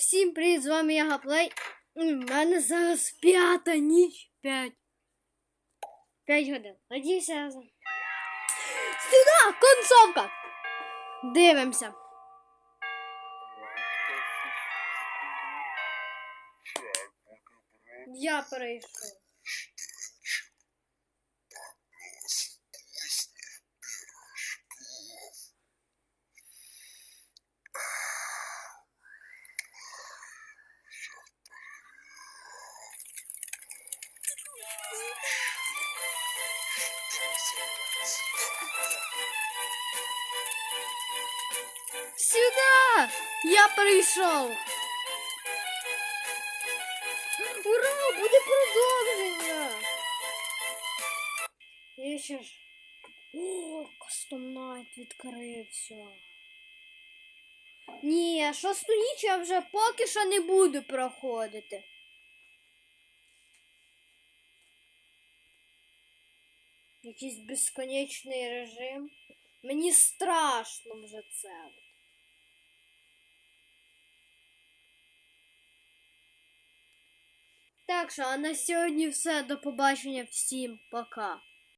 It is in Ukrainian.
Всім привіт, з вами я Гаплей. У мене зараз п'ята ніч. П'ять. П'ять годин. Надіюся. разом. Сюди! Концовка! Дивимося. Я перейшов. Сюда! Я прийшов! Ура! Буде продовження! Я ж. О, кастомнайт відкрився. Ні, шосту ніч я вже поки що не буду проходити. Якийсь безконечний режим. Мені страшно вже це. Так що, а на сьогодні все. До побачення всім. Пока.